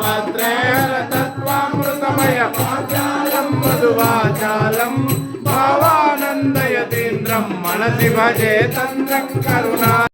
భద్రేణ మధువాచాలం భావానందయతీంద్రం మనసి భజే తంద్రం కరుణా